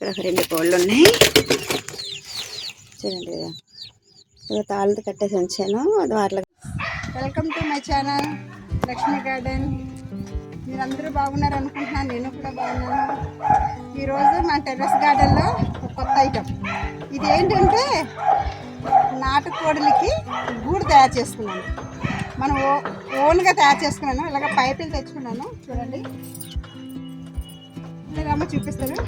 ఇక్కడ ఒక రెండు కోళ్ళు ఉన్నాయి. చూడండి ఇదిగో. తాళ్ళు కట్టేసి ఉంచాను. వాటిలో welcome to my channel Lakshmi garden మీరందరూ బాగున్నారు అనుకుంటున్నాను. నేను కూడా బాగున్నాను. ఈరోజు మా టెర్రస్ గార్డెన్లో ఒక కొత్త ఐటమ్ ఇది ఏంటంటే నాటుకోడులకి గూడు తయారు చేసుకున్నాను. మనం ఓ ఓన్గా తయారు చేసుకున్నాను. ఇలాగ పైపులు తెచ్చుకున్నాను. చూడండి. ఇలాగమ్మ చూపిస్తాను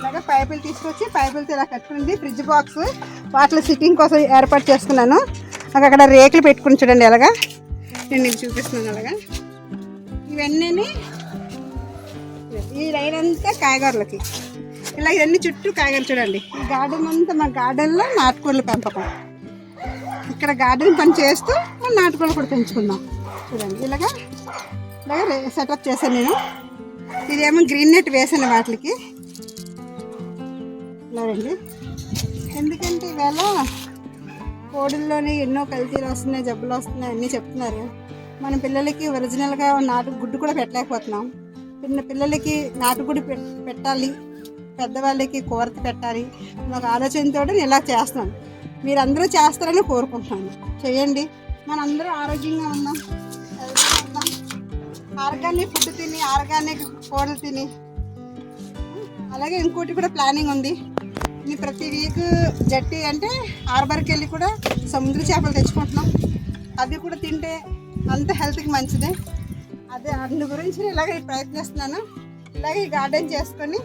ఇలాగ పైపులు తీసుకొచ్చి పైపులతో ఇలా కట్టుకుంది. ఫ్రిడ్జ్ బాక్స్ వాటిలో సిట్టింగ్ కోసం ఏర్పాటు చేసుకున్నాను అక్కడ రేకులు పెట్టుకుని చూడండి అలాగా నేను నీకు చూపిస్తున్నాను అలాగా ఇవన్నీ ఈ లైన్ అంతా కాయగూరలకి. ఇలా ఇవన్నీ చుట్టూ కాయగూరలు చూడండి. ఈ గార్డెన్ అంతా మా గార్డెన్లో నాటుకోళ్ళ పెంపకం. ఇక్కడ గార్డెన్ పని చేస్తూ మన నాటుకోళ్ళు కూడా పెంచుకుందాం. చూడండి ఇలాగా ఇలాగా సెటప్ చేశాను నేను. ఇదేమో గ్రీన్ నెట్ వేసాను వాటికి. ఇలా ఎందుకంటే ఇవాళ కోడుల్లోని ఎన్నో కల్తీలు వస్తున్నాయి జబ్బులు వస్తున్నాయి అన్నీ చెప్తున్నారు. మన పిల్లలకి ఒరిజినల్గా నాటు గుడ్డు కూడా పెట్టలేకపోతున్నాం. చిన్న పిల్లలకి నాటుగుడి పెట్టాలి. పెద్దవాళ్ళకి కూరత పెట్టాలి ఒక ఆలోచనతో నేను ఇలా చేస్తున్నాను. మీరందరూ చేస్తారని కోరుకుంటున్నాను. చేయండి. మనందరూ ఆరోగ్యంగా ఉన్నాం. ఆర్గానిక్ ఫుడ్ తిని ఆర్గానిక్ కూరలు తిని. అలాగే ఇంకోటి కూడా ప్లానింగ్ ఉంది. నేను ప్రతి వీక్ జట్టి అంటే హార్బర్కి వెళ్ళి కూడా సముద్ర చేపలు తెచ్చుకుంటున్నాం. అవి కూడా తింటే అంత హెల్త్కి మంచిదే. అదే అందు గురించి నేను ఇలాగే ప్రయత్నిస్తున్నాను. ఇలాగే ఈ గార్డెన్ చేసుకొని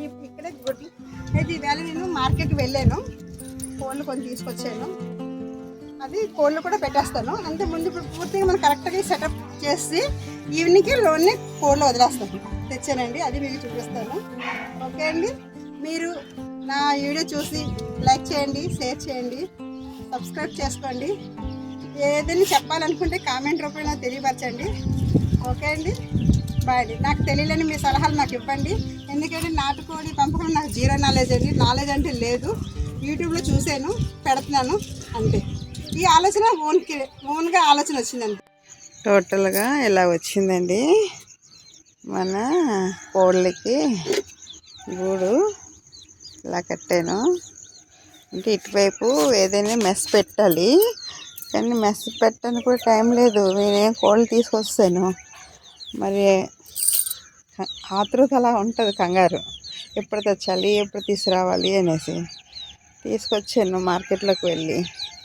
ఈ- ఇక్కడే గుడ్లు అయితే ఈవేళ నేను మార్కెట్కి వెళ్ళాను. కోళ్ళు కొన్ని తీసుకొచ్చాను. అది కోళ్ళు కూడా పెట్టేస్తాను. అంతే ముందు ఇప్పుడు పూర్తిగా మనం కరెక్ట్గా సెటప్ చేసి ఈవినింగ్కి లోన్నే కోళ్ళు వదిలేస్తాను. తెచ్చానండి. అది మీకు చూపిస్తాను. ఓకే అండి? మీరు నా వీడియో చూసి లైక్ చేయండి షేర్ చేయండి సబ్స్క్రైబ్ చేసుకోండి. ఏదైనా చెప్పాలనుకుంటే కామెంట్ రూపంలో తెలియపరచండి. ఓకే అండి? బాయ్ అండి. నాకు తెలియలేని మీ సలహాలు నాకు ఇవ్వండి. ఎందుకంటే నాటుకోడి పంపకం నాకు జీరో నాలెడ్జ్ అండి. నాలెడ్జ్ అంటే లేదు. యూట్యూబ్లో చూశాను పెడుతున్నాను అంతే. ఈ ఆలోచన ఓన్కి ఓన్గా ఆలోచన వచ్చిందండి. టోటల్గా ఇలా వచ్చిందండి. మన కోళ్ళకి గూడు ఇలా కట్టాను. అంటే ఇటువైపు ఏదైనా మెస్ పెట్టాలి. కానీ మెస్ పెట్టడానికి కూడా టైం లేదు. నేనేం కోళ్ళు తీసుకొస్తాను. మరి ఆతృత అలా ఉంటుంది కంగారు. ఎప్పుడు తెచ్చాలి ఎప్పుడు తీసుకురావాలి అనేసి. తీసుకొచ్చాను మార్కెట్లోకి వెళ్ళి.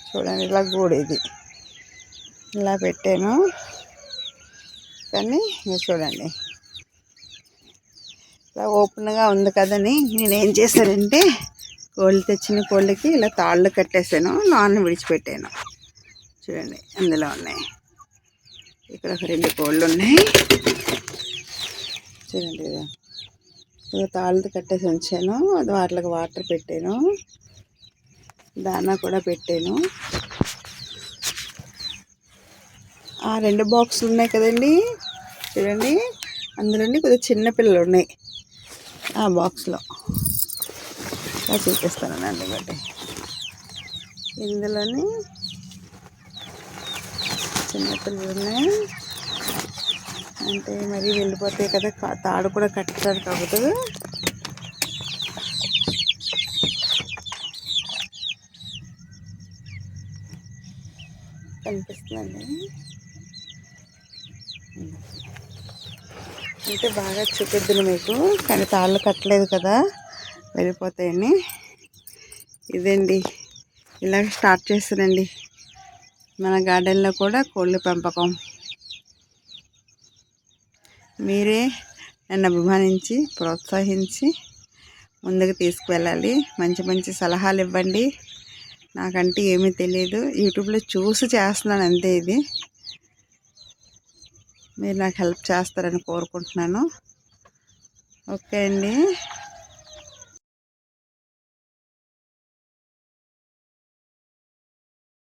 చూడండి ఇలా గూడు ఇది. ఇలా పెట్టాను. కానీ చూడండి. ఇలా ఓపెన్గా ఉంది కదని నేను ఏం చేశానంటే కోళ్ళు తెచ్చిన కోళ్ళకి ఇలా తాళ్ళు కట్టేసాను నాన్న విడిచిపెట్టాను. చూడండి అందులో ఉన్నాయి. ఇక్కడ ఒక రెండు కోళ్ళు ఉన్నాయి. చూడండి కదా ఇలా తాళ్ళతో కట్టేసి ఉంచాను అది వాటికి వాటర్ పెట్టాను దానా కూడా పెట్టాను. ఆ రెండు బాక్సులు ఉన్నాయి కదండి. చూడండి అందులోని కొద్దిగా చిన్న పిల్లలు ఉన్నాయి. ఆ బాక్స్లో. ఇలా చూపిస్తానండి బట్టి. ఇందులోని చిన్న పిల్లలు ఉన్నాయి. అంటే మరి వెళ్ళిపోతాయి కదా తాడు కూడా కట్టడానికి అవ్వదు కనిపిస్తుందండి. అంటే బాగా చూపిద్దును మీకు కానీ తాళ్ళు కట్టలేదు కదా వెళ్ళిపోతాయని. ఇదండి ఇలా స్టార్ట్ చేస్తానండి మన గార్డెన్లో కూడా కోళ్ళ పెంపకం. మీరే నన్ను అభిమానించి ప్రోత్సహించి ముందుకు తీసుకువెళ్ళాలి. మంచి మంచి సలహాలు ఇవ్వండి. నాకంటే ఏమీ తెలియదు యూట్యూబ్లో చూసి చేస్తున్నాను అంతే ఇది. మీరు నాకు హెల్ప్ చేస్తారని కోరుకుంటున్నాను. ఓకే అండి.